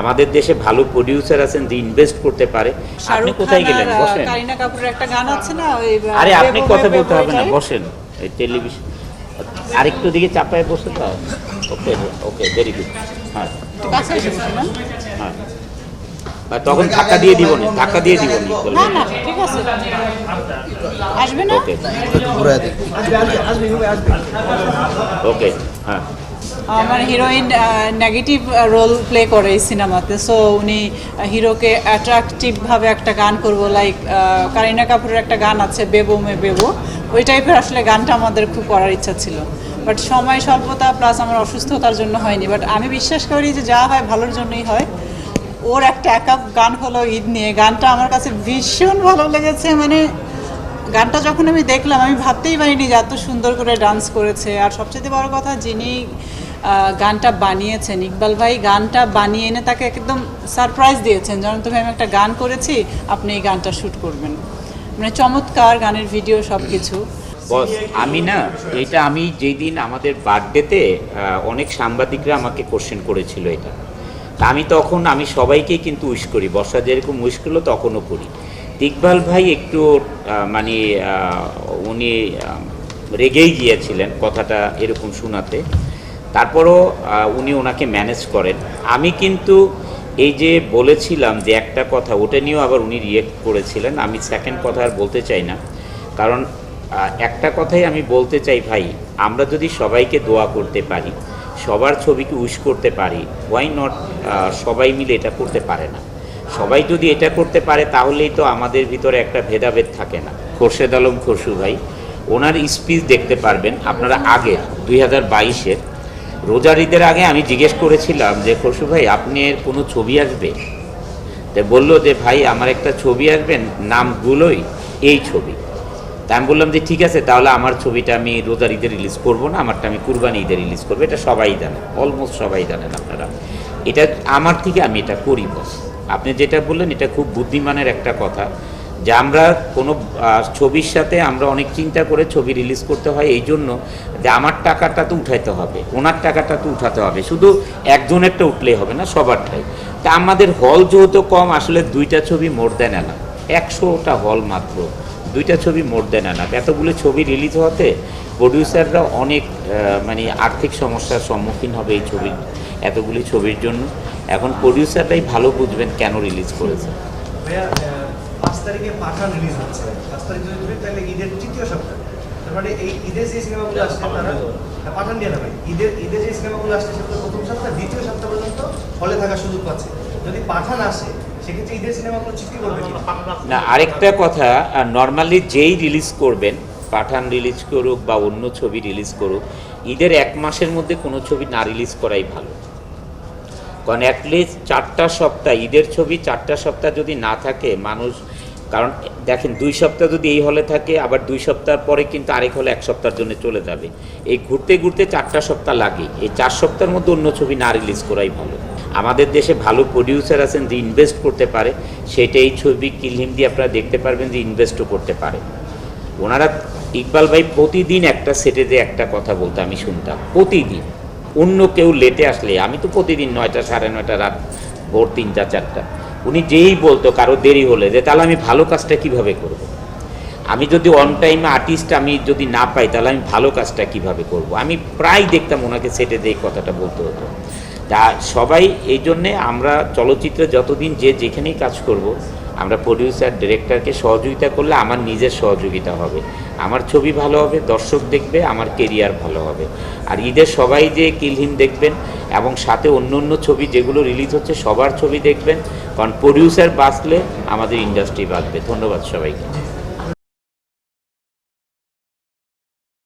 আমাদের দেশে ভালো প্রডিউসার আছেন যে ইনভেস্ট করতে পারে। আপনি কোথায় গেলেন? বসেন। কারিনা কাপুরের একটা গান আছে না ওই আরে আপনি কথা বলতে হবে না বসেন। এই টেলিভিশন আরেকটু দিকে চাপায় বসে তো ওকে ওকে ভেরি গুড হ্যাঁ? হ্যাঁ। আর তখন ধাক্কা দিয়ে দিব না ধাক্কা দিয়ে দিব না। না ঠিক আছে। আসবে না? ওকে ওকে হ্যাঁ। আমার হিরোইন নেগেটিভ রোল প্লে করে এই সিনেমাতে। সো উনি হিরোকে অ্যাট্রাকটিভ ভাবে একটা গান করব লাইক কারিনা কাপুরের একটা গান আছে, বেবো মে বেবো। ওই টাইপের আসলে গানটা আমাদের খুব করার ইচ্ছা ছিল। বাট সময় স্বল্পতা প্লাস আমার অসুস্থতার জন্য হয়নি। বাট আমি বিশ্বাস করি যে যা হয় ভালোর জন্যই হয়। ওর একটা এক গান হলো ঈদ নিয়ে। গানটা আমার কাছে ভীষণ ভালো লেগেছে। মানে গানটা যখন আমি দেখলাম, আমি ভাবতেই পারিনি যে এত সুন্দর করে ডান্স করেছে। আর সবচেয়ে বড় কথা, যিনি গানটা বানিয়েছেন ইকবাল ভাই। গানটা বানিয়ে এনে তাকে একদম সারপ্রাইজ দিয়েছেন যেমন তুমি আমি একটা গান করেছি, আপনি এই গানটা শ্যুট করবেন। মানে চমৎকার গানের ভিডিও সব কিছু বস, আমি না, এটা আমি যেই দিন আমাদের বার্থডেতে অনেক সাংবাদিকরা আমাকে কোশ্চেন করেছিল এটা। আমি তখন, আমি সবাইকেই কিন্তু উইশ করি। বর্ষা যেরকম উইশ করল, তখনও করি। ইকবাল ভাই একটু মানে উনি রেগেই গিয়েছিলেন কথাটা এরকম শোনাতে। তারপরও উনি ওনাকে ম্যানেজ করেন। আমি কিন্তু এই যে বলেছিলাম যে একটা কথা, ওটা নিয়েও আবার উনি রিয়েক্ট করেছিলেন। আমি সেকেন্ড কথা আর বলতে চাই না। কারণ একটা কথাই আমি বলতে চাই ভাই, আমরা যদি সবাইকে দোয়া করতে পারি, সবার ছবিকে উইশ করতে পারি ওয়াই নট সবাই মিলে এটা করতে পারে না? সবাই যদি এটা করতে পারে, তাহলেই তো আমাদের ভিতরে একটা ভেদাভেদ থাকে না। খোরশেদ আলম খসু ভাই, ওনার স্পিচ দেখতে পারবেন, আপনারা আগে, দুই হাজার বাইশের রোজার ঈদের আগে আমি জিজ্ঞেস করেছিলাম যে খসু ভাই আপনার কোনো ছবি আসবে? তো বলল যে, ভাই, আমার একটা ছবি আসবেন নামগুলোই এই ছবি। তা আমি বললাম যে, ঠিক আছে, তাহলে আমার ছবিটা আমি রোজার ঈদে রিলিজ করব না, আমারটা আমি কুরবানি ঈদে রিলিজ করব। এটা সবাই জানেন অলমোস্ট সবাই জানেন আপনারা। এটা আমার থেকে আমি এটা করি, বস। আপনি যেটা বললেন, এটা খুব বুদ্ধিমানের একটা কথা। যে আমরা কোনো ছবির সাথে আমরা অনেক চিন্তা করে ছবি রিলিজ করতে হয়, এই জন্য যে আমার টাকাটা তো উঠাইতে হবে, ওনার টাকাটা তো উঠাতে হবে, শুধু একজনেরটা উঠলেই হবে না সবারটাই তা আমাদের হল যেহেতু কম, আসলে দুইটা ছবি মোর দেন না একশোটা হল মাত্র, দুইটা ছবি মোর দেন না এতগুলো ছবি রিলিজ হতে প্রডিউসাররা অনেক মানে আর্থিক সমস্যার সম্মুখীন হবে এই ছবির এতগুলি ছবির জন্য। এখন প্রডিউসাররাই ভালো বুঝবেন কেন রিলিজ করেছে। তারিখে পাঠান রিলিজ হচ্ছে। পাঁচ তারিখ যদি ধরি তাহলে ঈদের তৃতীয় সপ্তাহ। তার মানে এই ঈদের যে সিনেমাগুলো আসছে তারা হ্যাঁ, পাঠান দিয়ে ভাই ঈদের ঈদের যে সিনেমাগুলো আসছে সেগুলো প্রথম সপ্তাহ দ্বিতীয় সপ্তাহ পর্যন্ত হলে থাকার সুযোগ পাচ্ছে। যদি পাঠান আসে সেক্ষেত্রে ঈদের সিনেমাগুলো চিঠি করবে না আরেকটা কথা নর্মালি যেই রিলিজ করবেন পাঠান রিলিজ করুক বা অন্য ছবি রিলিজ করুক ঈদের এক মাসের মধ্যে কোনো ছবি না রিলিজ করাই ভালো। কারণ অ্যাটলিস্ট চারটা সপ্তাহ ঈদের ছবি চারটা সপ্তাহ যদি না থাকে মানুষ কারণ দেখেন, দুই সপ্তাহ যদি এই হলে থাকে, আবার দুই সপ্তাহ পরে কিন্তু আরেক হলে এক সপ্তাহের জন্য চলে যাবে। এই ঘুরতে ঘুরতে চারটা সপ্তাহ লাগে। এই চার সপ্তাহের মধ্যে অন্য ছবি না রিলিজ করাই ভালো। আমাদের দেশে ভালো প্রডিউসার আছেন যে ইনভেস্ট করতে পারে, সেটা এই ছবি কিলহিম দিয়ে আপনারা দেখতে পারবেন যে ইনভেস্টও করতে পারে। ওনারা ইকবাল ভাই প্রতিদিন একটা সেটে যে একটা কথা বলতে আমি শুনতাম, প্রতিদিন। অন্য কেউ লেটে আসলে, আমি তো প্রতিদিন নয়টা, সাড়ে নয়টা, রাত ভোর তিনটা, চারটা। উনি যেই বলতো, কারও দেরি হলে যে, তাহলে আমি ভালো কাজটা কীভাবে করব। আমি যদি অন টাইমে আর্টিস্ট আমি যদি না পাই, তাহলে আমি ভালো কাজটা কীভাবে করব। আমি প্রায় দেখতাম ওনাকে সেটে দিয়ে কথাটা বলতে হতো তা সবাই এই জন্যে আমরা চলচ্চিত্রে যতদিন যে যেখানেই কাজ করব, আমরা প্রডিউসার ডিরেক্টরকে সহযোগিতা করলে আমার নিজের সহযোগিতা হবে আমার ছবি ভালো হবে, দর্শক দেখবে, আমার কেরিয়ার ভালো হবে। আর ঈদের সবাই যে কিলহিম দেখবেন এবং সাথে অন্য অন্য ছবি যেগুলো রিলিজ হচ্ছে, সবার ছবি দেখবেন। কারণ প্রডিউসার বাঁচলে আমাদের ইন্ডাস্ট্রি বাঁচবে। ধন্যবাদ সবাইকে।